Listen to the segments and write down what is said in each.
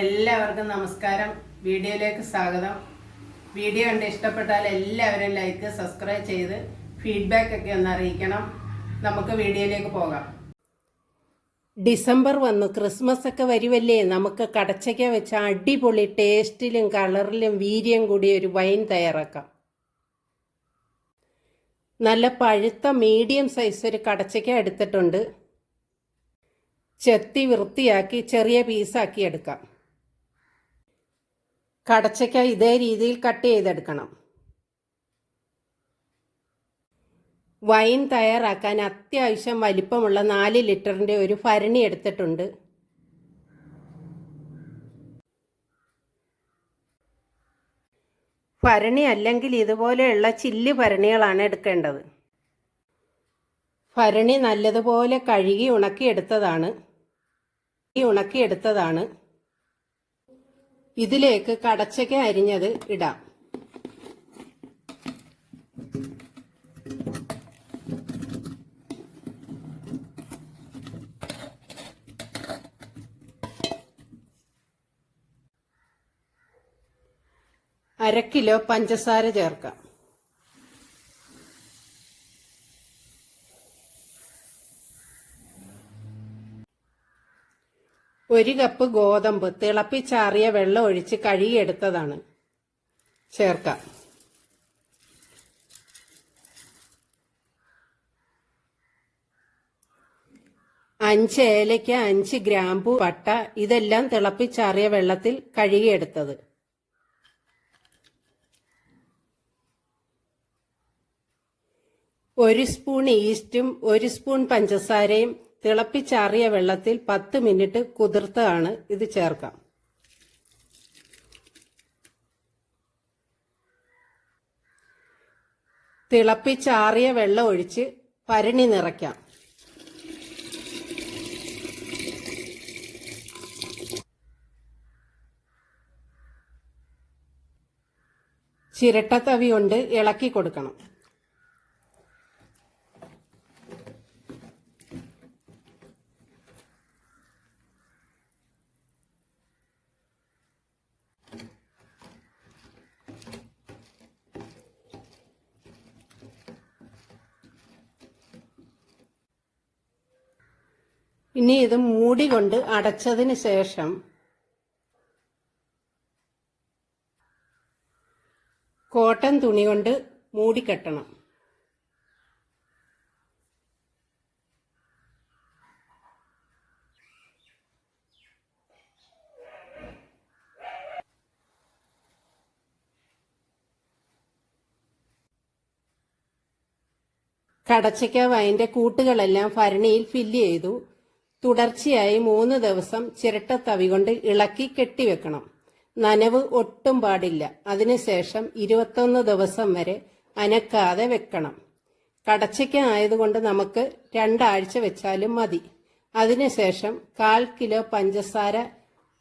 എല്ലാവർക്കും നമസ്കാരം. വീഡിയോയിലേക്ക് സ്വാഗതം. വീഡിയോ കണ്ട് ഇഷ്ടപ്പെട്ടാൽ എല്ലാവരും ലൈക്ക് സബ്സ്ക്രൈബ് ചെയ്ത് ഫീഡ്ബാക്ക് ഒക്കെ ഒന്ന് അറിയിക്കണം. നമുക്ക് വീഡിയോയിലേക്ക് പോകാം. ഡിസംബർ വന്നു. ക്രിസ്മസ് ഒക്കെ വരുമല്ലേ നമുക്ക് കടച്ചയ്ക്ക വെച്ച അടിപൊളി ടേസ്റ്റിലും കളറിലും വീര്യം കൂടിയ ഒരു വൈൻ തയ്യാറാക്കാം. നല്ല പഴുത്ത മീഡിയം സൈസ് ഒരു കടച്ചയ്ക്ക എടുത്തിട്ടുണ്ട്. ചെത്തി വൃത്തിയാക്കി ചെറിയ പീസാക്കി എടുക്കാം. കടച്ചയ്ക്ക ഇതേ രീതിയിൽ കട്ട് ചെയ്തെടുക്കണം. വൈൻ തയ്യാറാക്കാൻ അത്യാവശ്യം വലിപ്പമുള്ള നാല് ലിറ്ററിന്റെ ഒരു ഭരണി എടുത്തിട്ടുണ്ട്. ഭരണി അല്ലെങ്കിൽ ഇതുപോലെയുള്ള ചില്ല് ഭരണികളാണ് എടുക്കേണ്ടത്. ഭരണി നല്ലതുപോലെ കഴുകി ഉണക്കിയെടുത്തതാണ് ഈ ഉണക്കിയെടുത്തതാണ് ഇതിലേക്ക് കടച്ചൊക്കെ അരിഞ്ഞത് ഇടാം. അര കിലോ പഞ്ചസാര ചേർക്കാം. ഒരു കപ്പ് ഗോതമ്പ് തിളപ്പിച്ചാറിയ വെള്ളം ഒഴിച്ച് കഴുകിയെടുത്തതാണ്. ചേർക്കാം. അഞ്ച് ഏലയ്ക്ക അഞ്ച് ഗ്രാമ്പു പട്ട ഇതെല്ലാം തിളപ്പിച്ചാറിയ വെള്ളത്തിൽ കഴുകിയെടുത്തത്. ഒരു സ്പൂൺ ഈസ്റ്റും ഒരു സ്പൂൺ പഞ്ചസാരയും തിളപ്പിച്ചാറിയ വെള്ളത്തിൽ പത്ത് മിനിറ്റ് കുതിർത്താണ് ഇത് ചേർക്കാം. തിളപ്പിച്ചാറിയ വെള്ളം ഒഴിച്ച് പരണി നിറയ്ക്കാം. ചിരട്ടത്തവി കൊണ്ട് ഇളക്കി കൊടുക്കണം. ഇനി ഇത് മൂടി കൊണ്ട് അടച്ചതിന് ശേഷം കോട്ടൺ തുണി കൊണ്ട് മൂടിക്കെട്ടണം കടച്ചയ്ക്കാവ് അതിന്റെ കൂട്ടുകളെല്ലാം ഭരണിയിൽ ഫില്ല് ചെയ്തു. തുടർച്ചയായി മൂന്ന് ദിവസം ചിരട്ട തവി കൊണ്ട് ഇളക്കി കെട്ടിവെക്കണം. നനവ് ഒട്ടും പാടില്ല. അതിനുശേഷം ഇരുപത്തൊന്ന് ദിവസം വരെ അനക്കാതെ വെക്കണം. കടച്ചയ്ക്ക ആയതുകൊണ്ട് നമുക്ക് രണ്ടാഴ്ച വെച്ചാലും മതി. അതിനുശേഷം കാൽ കിലോ പഞ്ചസാര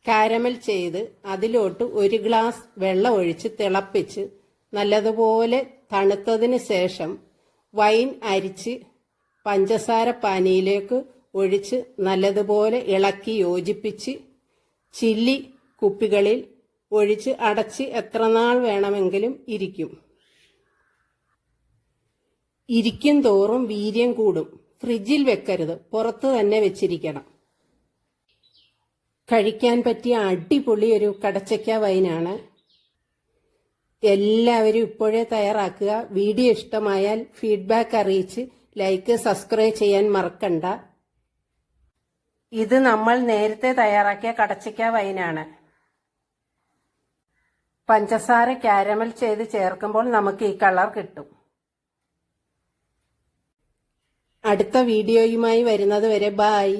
കാരമൽ ചെയ്ത് അതിലോട്ട് ഒരു ഗ്ലാസ് വെള്ളം ഒഴിച്ച് തിളപ്പിച്ച് നല്ലതുപോലെ തണുത്തതിന് ശേഷം വൈൻ അരിച്ച് പഞ്ചസാര പാനിയിലേക്ക് ഒഴിച്ച് നല്ലതുപോലെ ഇളക്കി യോജിപ്പിച്ച് ചില്ലി കുപ്പികളിൽ ഒഴിച്ച് അടച്ച് എത്ര നാൾ വേണമെങ്കിലും ഇരിക്കും. ഇരിക്കും തോറും വീര്യം കൂടും. ഫ്രിഡ്ജിൽ വെക്കരുത്. പുറത്ത് തന്നെ വെച്ചിരിക്കണം. കഴിക്കാൻ പറ്റിയ അടിപൊളി ഒരു കടച്ചക്ക വൈനാണ്. എല്ലാവരും ഇപ്പോഴേ തയ്യാറാക്കുക. വീഡിയോ ഇഷ്ടമായാൽ ഫീഡ്ബാക്ക് അറിയിച്ച് ലൈക്ക് സബ്സ്ക്രൈബ് ചെയ്യാൻ മറക്കണ്ട. ഇത് നമ്മൾ നേരത്തെ തയ്യാറാക്കിയ കടച്ചയ്ക്ക വൈനാണ്. പഞ്ചസാര കാരമൽ ചെയ്ത് ചേർക്കുമ്പോൾ നമുക്ക് ഈ കളർ കിട്ടും. അടുത്ത വീഡിയോയുമായി വരുന്നത് വരെ ബായ്